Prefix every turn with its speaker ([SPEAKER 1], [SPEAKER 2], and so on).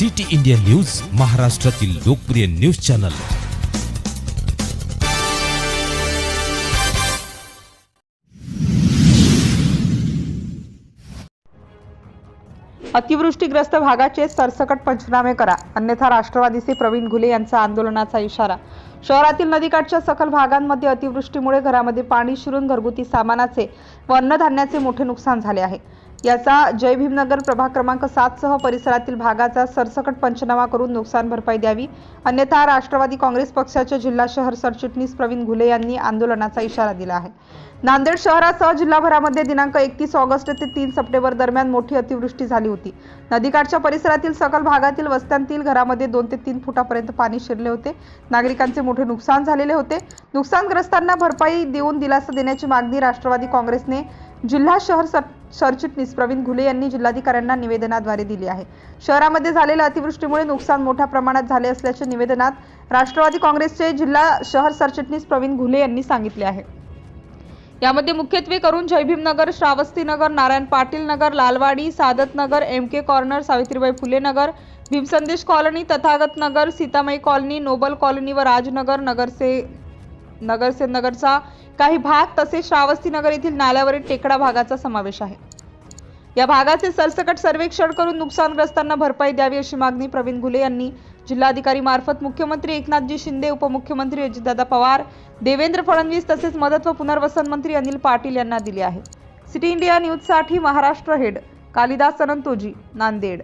[SPEAKER 1] City India news महाराष्ट्रातील लोकप्रिय news channel.
[SPEAKER 2] अतिवृष्टीग्रस्त भागाचे सरसकट पंचनामे करा. अन्यथा राष्ट्रवादीचे प्रवीण घुले यांचा आंदोलनाचा इशारा. शहरातील नदीकाठच्या सखल भागांमध्ये अतिवृष्टीमुळे घरामध्ये पाणी शिरून घरगुती सामानाचे व अन्नधान्याचे मोठे नुकसान झाले आहे. याचा जय भीमनगर प्रभाग क्रमांक सात सह परिसरातील भागाचा सरसकट पंचनामा करून नुकसान भरपाई द्यावी. अन्यथा राष्ट्रवादी काँग्रेस पक्षाचे जिल्हा शहर सरचिटणीस प्रवीण घुले यांनी आंदोलनाचा इशारा दिला आहे. नांदेड शहरासह जिल्हाभरामध्ये दिनांक एकतीस ऑगस्ट ते तीन सप्टेंबर दरम्यान मोठी अतिवृष्टी झाली होती. नदीकाठच्या परिसरातील सकल भागातील वस्त्यांतील घरामध्ये दोन ते तीन फुटापर्यंत पाणी शिरले होते. नागरिकांचे मोठे नुकसान झालेले होते. नुकसानग्रस्तांना भरपाई देऊन दिलासा देण्याची मागणी राष्ट्रवादी काँग्रेसने जिल्हा शहर सर सरचिटणीस प्रवीण घुले यांनी जिल्हाधिकाऱ्यांना निवेदनाद्वारे दिली आहे. शहरामध्ये झालेल्या अतिवृष्टीमुळे नुकसान मोठ्या प्रमाणात झाले असल्याचे निवेदनात राष्ट्रवादी काँग्रेसचे जिल्हा शहर सरचिटणीस प्रवीण घुले यांनी सांगितले आहे. यामध्ये मुख्यत्वे करून Jaybhimnagar Shravastinagar Narayan Patil Nagar Lalwadi Sadatnagar M K corner Savitribai Phule Nagar Bhimsandesh colony Tathagat Nagar Sitamai colony noble colony व राजनगर नगरसे नगरसेन नगरचा काही भाग तसेच श्रावस्ती नगर येथील नाल्यावरील टेकडा भागाचा समावेश आहे. या भागाचे सरसकट सर्वेक्षण करून नुकसानग्रस्तांना भरपाई द्यावी अशी मागणी प्रवीण घुले यांनी जिल्हाधिकारी मार्फत मुख्यमंत्री एकनाथजी शिंदे उपमुख्यमंत्री अजितदादा पवार देवेंद्र फडणवीस तसेच मदत व पुनर्वसन मंत्री अनिल पाटील यांना दिली आहे. सिटी इंडिया न्यूजसाठी महाराष्ट्र हेड कालिदास अनंतोजी नांदेड.